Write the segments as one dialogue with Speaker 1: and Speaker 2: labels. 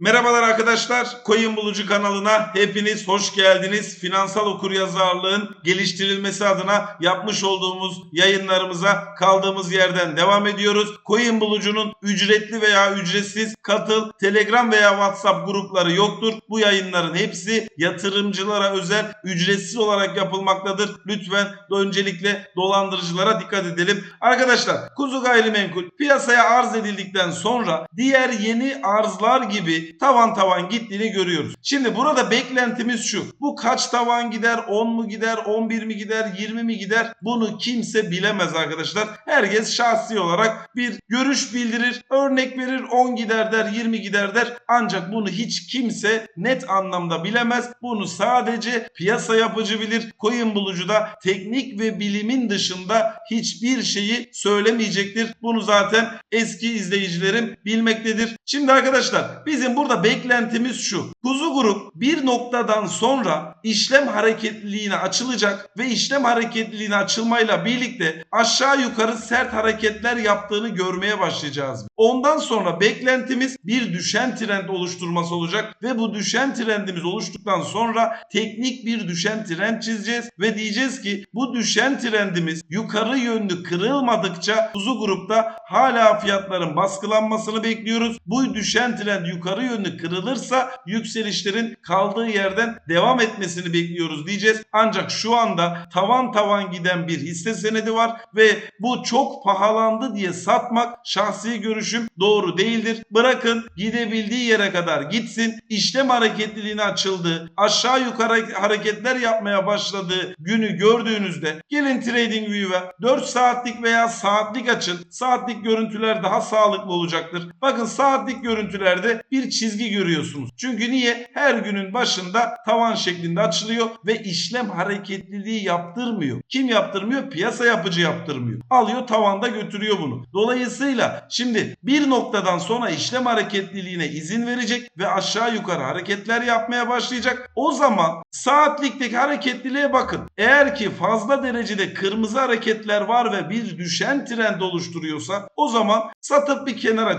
Speaker 1: Merhabalar arkadaşlar. Coin Bulucu kanalına hepiniz hoş geldiniz. Finansal okuryazarlığın geliştirilmesi adına yapmış olduğumuz yayınlarımıza kaldığımız yerden devam ediyoruz. Coin Bulucu'nun ücretli veya ücretsiz katıl, Telegram veya WhatsApp grupları yoktur. Bu yayınların hepsi yatırımcılara özel ücretsiz olarak yapılmaktadır. Lütfen öncelikle dolandırıcılara dikkat edelim. Arkadaşlar kuzu gayrimenkul piyasaya arz edildikten sonra diğer yeni arzlar gibi tavan tavan gittiğini görüyoruz. Şimdi burada beklentimiz şu. Bu kaç tavan gider? 10 mu gider? 11 mi gider? 20 mi gider? Bunu kimse bilemez arkadaşlar. Herkes şahsi olarak bir görüş bildirir. Örnek verir 10 gider der 20 gider der. Ancak bunu hiç kimse net anlamda bilemez. Bunu sadece piyasa yapıcı bilir. Coin bulucu da teknik ve bilimin dışında hiçbir şeyi söylemeyecektir. Bunu zaten eski izleyicilerim bilmektedir. Şimdi arkadaşlar bizim burada beklentimiz şu. Kuzu grup bir noktadan sonra işlem hareketliliğine açılacak ve işlem hareketliliğine açılmayla birlikte aşağı yukarı sert hareketler yaptığını görmeye başlayacağız. Ondan sonra beklentimiz bir düşen trend oluşturması olacak ve bu düşen trendimiz oluştuktan sonra teknik bir düşen trend çizeceğiz ve diyeceğiz ki bu düşen trendimiz yukarı yönlü kırılmadıkça kuzu grupta hala fiyatların baskılanmasını bekliyoruz. Bu düşen trend yukarı yönlü kırılırsa yükselişlerin kaldığı yerden devam etmesini bekliyoruz diyeceğiz. Ancak şu anda tavan tavan giden bir hisse senedi var ve bu çok pahalandı diye satmak şahsi görüşüm doğru değildir. Bırakın gidebildiği yere kadar gitsin. İşlem hareketliliğine açıldığı, aşağı yukarı hareketler yapmaya başladığı günü gördüğünüzde gelin TradingView'e 4 saatlik veya saatlik açın. Saatlik görüntüler daha sağlıklı olacaktır. Bakın saatlik görüntülerde bir çizgi görüyorsunuz. Çünkü niye? Her günün başında tavan şeklinde açılıyor ve işlem hareketliliği yaptırmıyor. Kim yaptırmıyor? Piyasa yapıcı yaptırmıyor. Alıyor tavanda götürüyor bunu. Dolayısıyla şimdi bir noktadan sonra işlem hareketliliğine izin verecek ve aşağı yukarı hareketler yapmaya başlayacak. O zaman saatlikteki hareketliliğe bakın. Eğer ki fazla derecede kırmızı hareketler var ve bir düşen trend oluşturuyorsa o zaman satıp bir kenara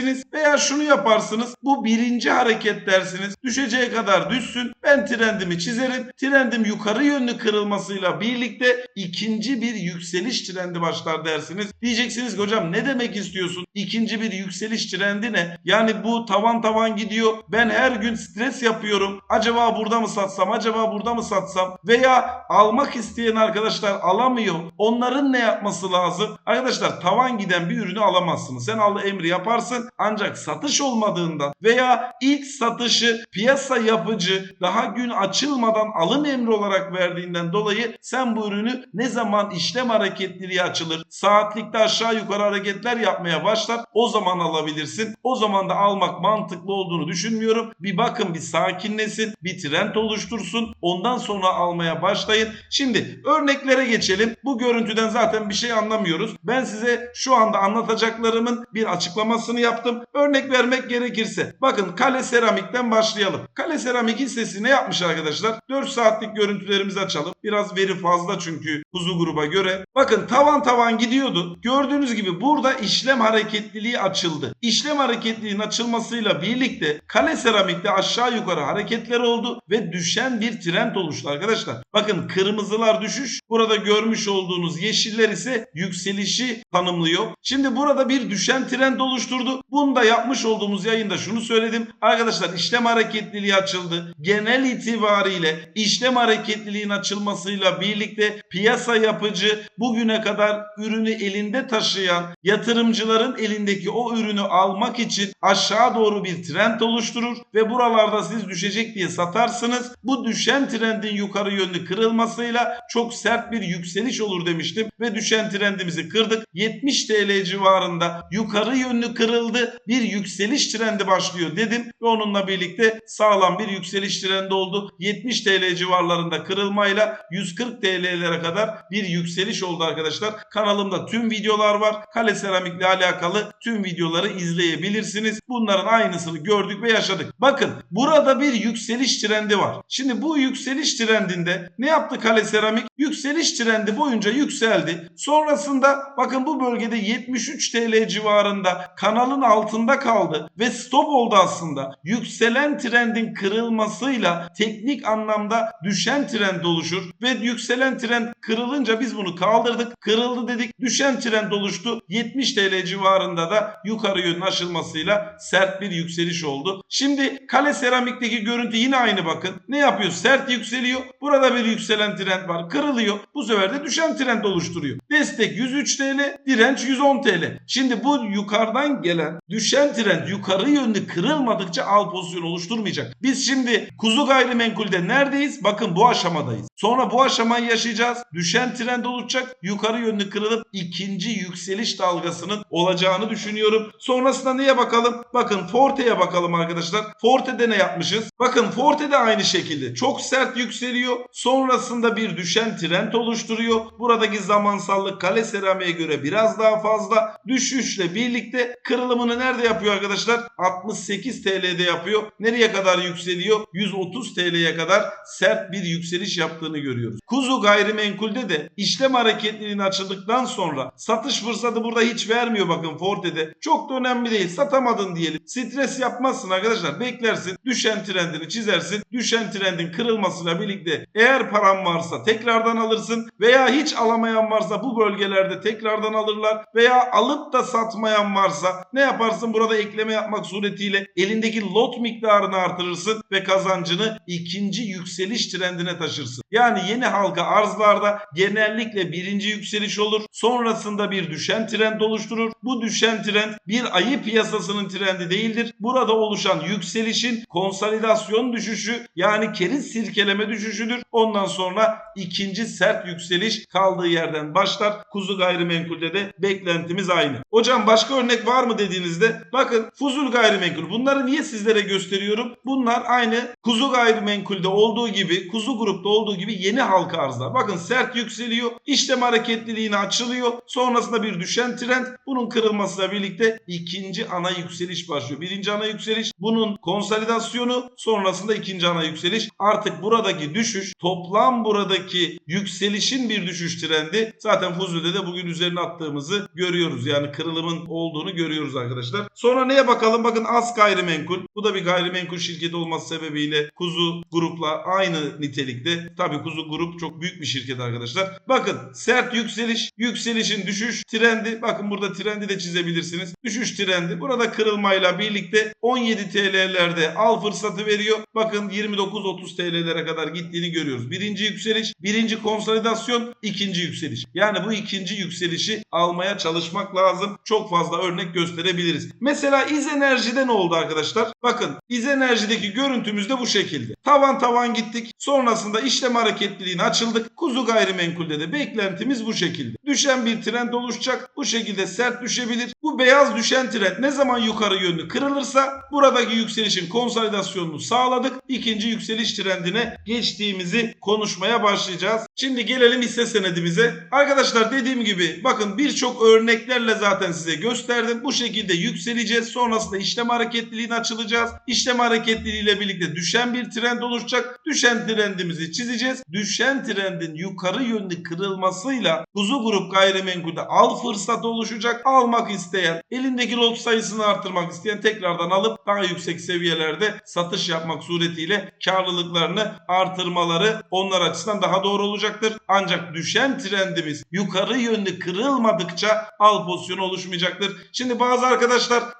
Speaker 1: çekilebilirsiniz veya şunu yaparsınız. Bu birinci hareket dersiniz. Düşeceği kadar düşsün. Ben trendimi çizerim. Trendim yukarı yönlü kırılmasıyla birlikte ikinci bir yükseliş trendi başlar dersiniz. Diyeceksiniz ki hocam ne demek istiyorsun? İkinci bir yükseliş trendi ne? Yani bu tavan tavan gidiyor. Ben her gün stres yapıyorum. Acaba burada mı satsam? Acaba burada mı satsam? Veya almak isteyen arkadaşlar alamıyor. Onların ne yapması lazım? Arkadaşlar tavan giden bir ürünü alamazsınız. Sen al emri yaparsın ancak satış olmadığından veya ilk satışı piyasa yapıcı daha gün açılmadan alım emri olarak verdiğinden dolayı sen bu ürünü ne zaman işlem hareketliliği açılır, saatlikte aşağı yukarı hareketler yapmaya başlar o zaman alabilirsin. O zaman da almak mantıklı olduğunu düşünmüyorum. Bir bakın bir sakinlesin, bir trend oluştursun. Ondan sonra almaya başlayın. Şimdi örneklere geçelim. Bu görüntüden zaten bir şey anlamıyoruz. Ben size şu anda anlatacaklarımın bir açıklamasını yaptım. Örnek vermek gerekirse. Bakın Kale Seramik'ten başlayalım. Kale Seramik hissesi ne yapmış arkadaşlar? 4 saatlik görüntülerimizi açalım. Biraz veri fazla çünkü kuzu gruba göre. Bakın tavan tavan gidiyordu. Gördüğünüz gibi burada işlem hareketliliği açıldı. İşlem hareketliliğinin açılmasıyla birlikte Kale Seramik'te aşağı yukarı hareketler oldu ve düşen bir trend oluştu arkadaşlar. Bakın kırmızılar düşüş. Burada görmüş olduğunuz yeşiller ise yükselişi tanımlıyor. Şimdi burada bir düşen trend oluşturdu. Bunu da yapmış olduğumuz yayında şunu söyledim. Arkadaşlar işlem hareketliliği açıldı. Genel itibariyle işlem hareketliliğin açılmasıyla birlikte piyasa yapıcı bugüne kadar ürünü elinde taşıyan yatırımcıların elindeki o ürünü almak için aşağı doğru bir trend oluşturur ve buralarda siz düşecek diye satarsınız. Bu düşen trendin yukarı yönlü kırılmasıyla çok sert bir yükseliş olur demiştim ve düşen trendimizi kırdık. 70 TL civarında yukarı yönlü kırıldı. Bir yükseliş trendi başlıyor dedim ve onunla birlikte sağlam bir yükseliş trendi oldu. 70 TL civarlarında kırılmayla 140 TL'lere kadar bir yükseliş oldu arkadaşlar. Kanalımda tüm videolar var. Kale seramikle alakalı tüm videoları izleyebilirsiniz. Bunların aynısını gördük ve yaşadık. Bakın burada bir yükseliş trendi var. Şimdi bu yükseliş trendinde ne yaptı Kale Seramik? Yükseliş trendi boyunca yükseldi. Sonrasında bakın bu bölgede 73 TL civarında kanalın altında kaldı ve stop oldu aslında. Yükselen trendin kırılmasıyla teknik anlamda düşen trend oluşur ve yükselen trend kırılınca biz bunu kaldırdık. Kırıldı dedik. Düşen trend oluştu. 70 TL civarında da yukarı yönün aşılmasıyla sert bir yükseliş oldu. Şimdi kale seramikteki görüntü yine aynı bakın. Ne yapıyor? Sert yükseliyor. Burada bir yükselen trend var. Kırılıyor. Bu sefer de düşen trend oluşturuyor. Destek 103 TL, direnç 110 TL. Şimdi bu yukarıdan gelen düşen trend yukarı yönlü kırılmadıkça al pozisyon oluşturmayacak. Biz şimdi kuzu gayrimenkulde neredeyiz? Bakın bu aşamadayız. Sonra bu aşamayı yaşayacağız. Düşen trend oluşacak. Yukarı yönlü kırılıp ikinci yükseliş dalgasının olacağını düşünüyorum. Sonrasında neye bakalım? Bakın Forte'ye bakalım arkadaşlar. Forte'de ne yapmışız? Bakın Forte de aynı şekilde çok sert yükseliyor. Sonrasında bir düşen trend oluşturuyor. Buradaki zamansallık kale seramiğe göre biraz daha fazla. Düşüşle birlikte kırılımını nerede yapıyor arkadaşlar? 68 TL'de yapıyor. Nereye kadar yükseliyor? 130 TL'ye kadar sert bir yükseliş yaptığını görüyoruz. Kuzu gayrimenkulde de işlem hareketliliğini açıldıktan sonra satış fırsatı burada hiç vermiyor bakın Forte'de. Çok da önemli değil. Satamadın diyelim. Stres yapmazsın arkadaşlar. Beklersin. Düşen trendini çizersin. Düşen trendin kırılmasıyla birlikte eğer paran varsa tekrardan alırsın veya hiç alamayan varsa bu bölgelerde tekrardan alırlar veya alıp da satmayan varsa ne yaparsın burada ekleme yapmak suretiyle elindeki lot miktarını artırırsın ve kazancını ikinci yükseliş trendine taşırsın. Yani yeni halka arzlarda genellikle birinci yükseliş olur. Sonrasında bir düşen trend oluşturur. Bu düşen trend bir ayı piyasasının trendi değildir. Burada oluşan yükselişin konsolidasyon düşüşü yani keriz sirkeleme düşüşüdür. Ondan sonra ikinci sert yükseliş kaldığı yerden başlar. Kuzu gayrimenkulde de beklentimiz aynı. Hocam başka örnek var mı dediğinizde bakın fuzul gayrimenkul bunları niye sizlere gösteriyorum? Bunlar aynı kuzu gayrimenkulde olduğu gibi kuzu grupta olduğu gibi yeni halka arzlar. Bakın sert yükseliyor. işlem hareketliliğine açılıyor. Sonrasında bir düşen trend. Bunun kırılmasıyla birlikte ikinci ana yükseliş başlıyor. Birinci ana yükseliş bunun konsolidasyonu sonrasında ikinci ana yükseliş. Artık buradaki düşüş toplam buradaki yükselişin bir düşüş trendi. Zaten Fuzuli'de de bugün üzerine attığımızı görüyoruz. Yani kırılımın olduğunu görüyoruz arkadaşlar. Sonra neye bakalım? Bakın az gayrimenkul. Bu da bir gayrimenkul şirketi olması sebebiyle Kuzu grupla aynı nitelikte. Tabii Kuzu grup çok büyük bir şirket arkadaşlar. Bakın sert yükseliş, yükselişin düşüş trendi. Bakın burada trendi de çizebilirsiniz. Düşüş trendi. Burada kırılmayla birlikte 17 TL'lerde al fırsatı veriyor. Bakın 29-30 TL'lere kadar gittiğini görüyoruz. Birinci yükseliş, birinci konsolidasyon, ikinci yükseliş. Yani bu ikinci yükselişi almaya çalışmak lazım. Çok fazla örnek gösterebiliriz. Mesela İz Enerji'de ne oldu arkadaşlar? Bakın İz Enerji'deki görüntümüz de bu şekilde. Tavan tavan gittik. Sonrasında işlem hareketliliğine açıldık. Kuzu gayrimenkulde de beklentimiz bu şekilde. Düşen bir trend oluşacak. Bu şekilde sert düşebilir. Bu beyaz düşen trend ne zaman yukarı yönlü kırılırsa buradaki yükselişin konsolidasyonunu sağladık. İkinci yükseliş trendine geçtiğimizi konuşmaya başlayacağız. Şimdi gelelim hisse senedimize. Arkadaşlar dediğim gibi bakın birçok örneklerle zaten size gösterdim. Bu şekilde yükseleceğiz. Sonrasında işlem hareketliliğine açılacağız. İşlem hareketliliğiyle birlikte düşen bir trend oluşacak. Düşen trendimizi çizeceğiz. Düşen trendin yukarı yönlü kırılmasıyla kuzu grup gayrimenkulde al fırsatı oluşacak. Almak isteyen, elindeki lot sayısını artırmak isteyen tekrardan alıp daha yüksek seviyelerde satış yapmak suretiyle karlılıklarını artırmaları onlar açısından daha doğru olacaktır. Ancak düşen trendimiz yukarı yönlü kırılmadıkça al pozisyonu oluşmayacaktır. Şimdi bazı arkadaşlar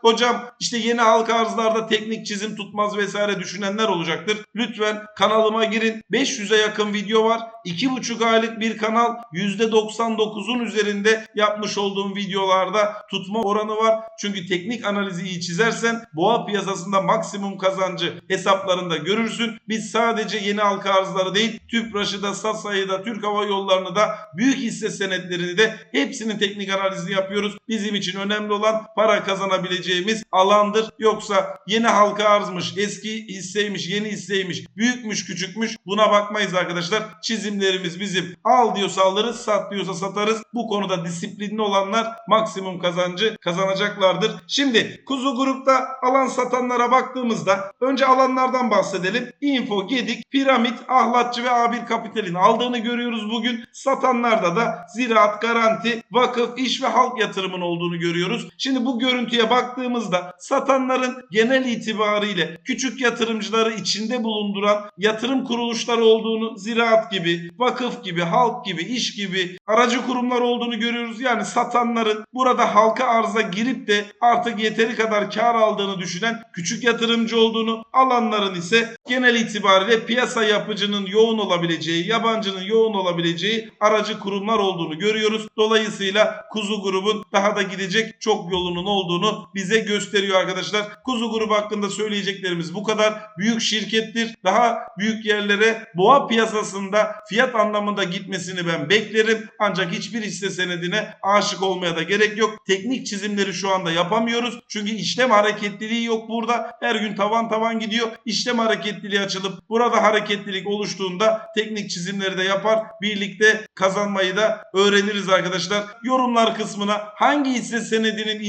Speaker 1: hocam işte yeni halka arzlarda teknik çizim tutmaz vesaire düşünenler olacaktır. Lütfen kanalıma girin. 500'e yakın video var. 2,5 aylık bir kanal %99'un üzerinde yapmış olduğum videolarda tutma oranı var. Çünkü teknik analizi iyi çizersen boğa piyasasında maksimum kazancı hesaplarında görürsün. Biz sadece yeni halka arzları değil TÜPRAŞ'ı da SASA'yı da Türk Hava Yolları'nı da büyük hisse senetlerini de hepsinin teknik analizini yapıyoruz. Bizim için önemli olan para kazanabileceğimiz alandır. Yoksa yeni halka arzmış, eski hisseymiş, yeni hisseymiş, büyükmüş, küçükmüş buna bakmayız arkadaşlar. Çizimlerimiz bizim. Al diyorsa alırız, sat diyorsa satarız. Bu konuda disiplinli olanlar maksimum kazancı kazanacaklardır. Şimdi Kuzu Grup'ta alan satanlara baktığımızda önce alanlardan bahsedelim. Info, Gedik, Piramit, Ahlatçı ve A1 Kapital'in aldığını görüyoruz bugün. Satanlarda da Ziraat, Garanti, Vakıf, İş ve Halk yatırımın olduğunu görüyoruz. Şimdi bu görüntüye baktığımızda satanların genel itibariyle küçük yatırımcıları içinde bulunduran yatırım kuruluşları olduğunu, Ziraat gibi, Vakıf gibi, Halk gibi, İş gibi aracı kurumlar olduğunu görüyoruz. Yani satanların burada halka arza girip de artık yeteri kadar kar aldığını düşünen küçük yatırımcı olduğunu, alanların ise genel itibariyle piyasa yapıcının yoğun olabileceği, yabancının yoğun olabileceği aracı kurumlar olduğunu görüyoruz. Dolayısıyla Kuzu grubun daha da gidecek çok yolunun olduğunu bize gösteriyor arkadaşlar. Kuzu grubu hakkında söyleyeceklerimiz bu kadar. Büyük şirkettir. Daha büyük yerlere boğa piyasasında fiyat anlamında gitmesini ben beklerim. Ancak hiçbir hisse senedine aşık olmaya da gerek yok. Teknik çizimleri şu anda yapamıyoruz. Çünkü işlem hareketliliği yok burada. Her gün tavan tavan gidiyor. İşlem hareketliliği açılıp burada hareketlilik oluştuğunda teknik çizimleri de yapar. Birlikte kazanmayı da öğreniriz arkadaşlar. Yorumlar kısmına hangi hisse senedinin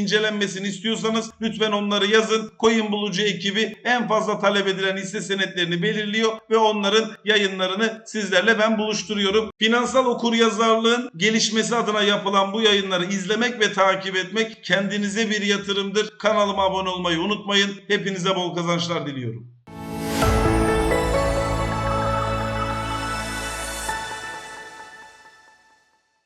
Speaker 1: incelenmesini istiyorsanız lütfen onları yazın. Coin bulucu ekibi en fazla talep edilen hisse senetlerini belirliyor ve onların yayınlarını sizlerle ben buluşturuyorum. Finansal okuryazarlığın gelişmesi adına yapılan bu yayınları izlemek ve takip etmek kendinize bir yatırımdır. Kanalıma abone olmayı unutmayın. Hepinize bol kazançlar diliyorum.